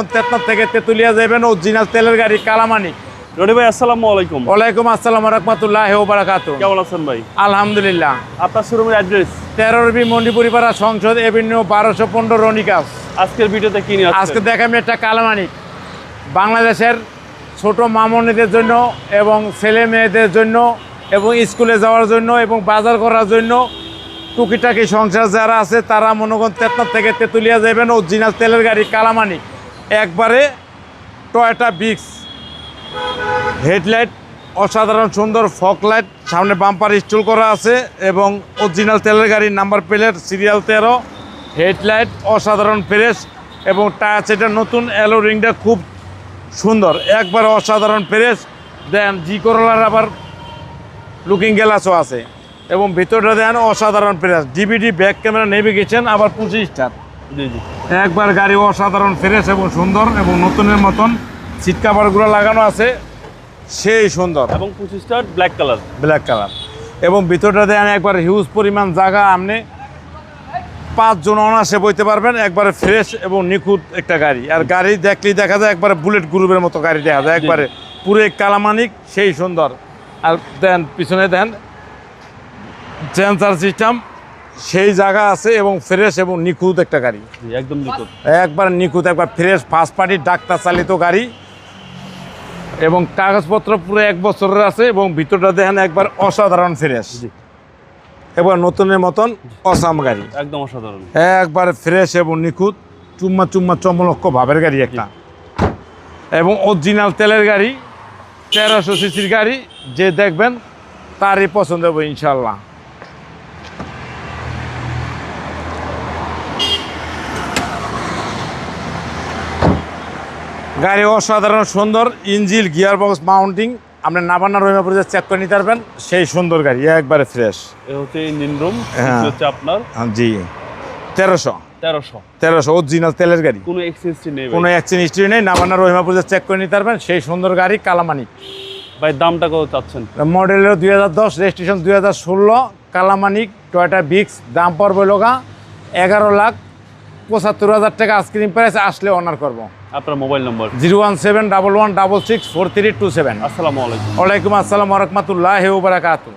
মনোগন তেতনাথ থেকে তেতুলিয়া যাবেন অরিজিনাল তেলের গাড়ি কালামানি। রনি ভাই আসসালামু আলাইকুম। ওয়ালাইকুম আসসালাম রহমতুল্লাহ বারাকাত কেমন আছেন ভাই? আলহামদুলিল্লাহ। আপনার শোরুমের অ্যাড্রেস তেরোরবি মন্ডিপুরিপাড়া সংসদ এভিনিউ বারোশো পনেরো রনিকাস আজকের ভিডিওতে কি নিয়ে আজকে একটা কালামানি। বাংলাদেশের ছোট মামনিদের জন্য এবং ছেলে মেয়েদের জন্য এবং স্কুলে যাওয়ার জন্য এবং বাজার করার জন্য টুকিটাকি সংসার যারা আছে তারা মনোগন তেতনাথ থেকে তেতুলিয়া যাবেন অরিজিনাল তেলের গাড়ি কালামানি। একবারে টয়টা বিক্স হেডলাইট অসাধারণ সুন্দর ফক লাইট সামনে বাম্পার স্টুল করা আছে এবং অরিজিনাল তেলের গাড়ির নাম্বার প্লেট সিরিয়াল তেরো। হেডলাইট অসাধারণ ফ্রেশ এবং টায়ার সেটা নতুন অ্যালো রিংটা খুব সুন্দর। একবার অসাধারণ ফ্রেশ দেন জি করলার আবার লুকিং গ্লাসও আছে এবং ভিতরটা দেন অসাধারণ fresh DVD back camera navigation আবার পঁচিশ স্টার জি জি। একবার গাড়ি অসাধারণ ফ্রেশ এবং সুন্দর এবং নতুনের মতন সিট কাভারগুলো লাগানো আছে সেই সুন্দর। এবং পঁচিশটা ব্ল্যাক কালার ব্ল্যাক কালার এবং ভিতরটা দেন একবার হিউজ পরিমাণ জায়গা আপনি পাঁচজন অনাসে বইতে পারবেন একবারে ফ্রেশ এবং নিখুঁত একটা গাড়ি। আর গাড়ি দেখলেই দেখা যায় একবারে বুলেট গ্রুপের মতো গাড়ি দেখা যায় একবারে পুরো কালামানিক সেই সুন্দর। আর দেন পিছনে দেন সেন্সার সিস্টেম সেই জায়গা আছে এবং ফ্রেশ এবং নিখুঁত একটা গাড়ি। একদম নিখুঁত। একবার নিখুঁত একবার ফ্রেশ ফার্স্ট পার্টির ডাক্তার চালিত গাড়ি। এবং কাগজপত্র পুরো এক বছরের আছে এবং ভিতরটা দেখেন একবার অসাধারণ ফ্রেশ। এবার নতুনের মতন অসাম গাড়ি। একদম অসাধারণ। একবার ফ্রেশ এবং নিখুঁত চুম্মা চুম্মা চমলক্ষ ভাবের গাড়ি একটা। এবং অরিজিনাল তেলের গাড়ি তেরোশো সিসির গাড়ি যে দেখবেন তারই পছন্দ হবে ইনশাল্লাহ গাড়ি অসাধারণ সুন্দর ইঞ্জিল গিয়ার বক্স মাউন্টিং। আপনি নাবান্না রহিমাপুর চেক করে নিতে পারবেন। সেই সুন্দর গাড়ি একবারে ফ্রেশ এ হচ্ছে ইঞ্জিন রুম হ্যাঁ। হচ্ছে আপনার। জি। তেরোশো। তেরোশো। তেরোশো অরিজিনাল তেলের গাড়ি। কোনো নেই কোনো হিস্ট্রি নেই নাবান্না রহিমাপুর চেক করে নিতে পারবেন। সেই সুন্দর গাড়ি কালামানি ভাই দামটা কত চাচ্ছেন? মডেলের দুই হাজার দশ রেজিস্ট্রেশন দুই হাজার ষোলো কালামানিক টয়টা বিক্স দাম পড়বে লোকা এগারো লাখ পঁচাত্তর হাজার টাকা আইসক্রিম প্রাইস আসলে অনার করব। আপনার mobile number zero one seven double one double six four three two seven. আসসালামু আলাইকুম। ওয়ালাইকুম আসসালাম রহমতুল্লাহ বারাকাতু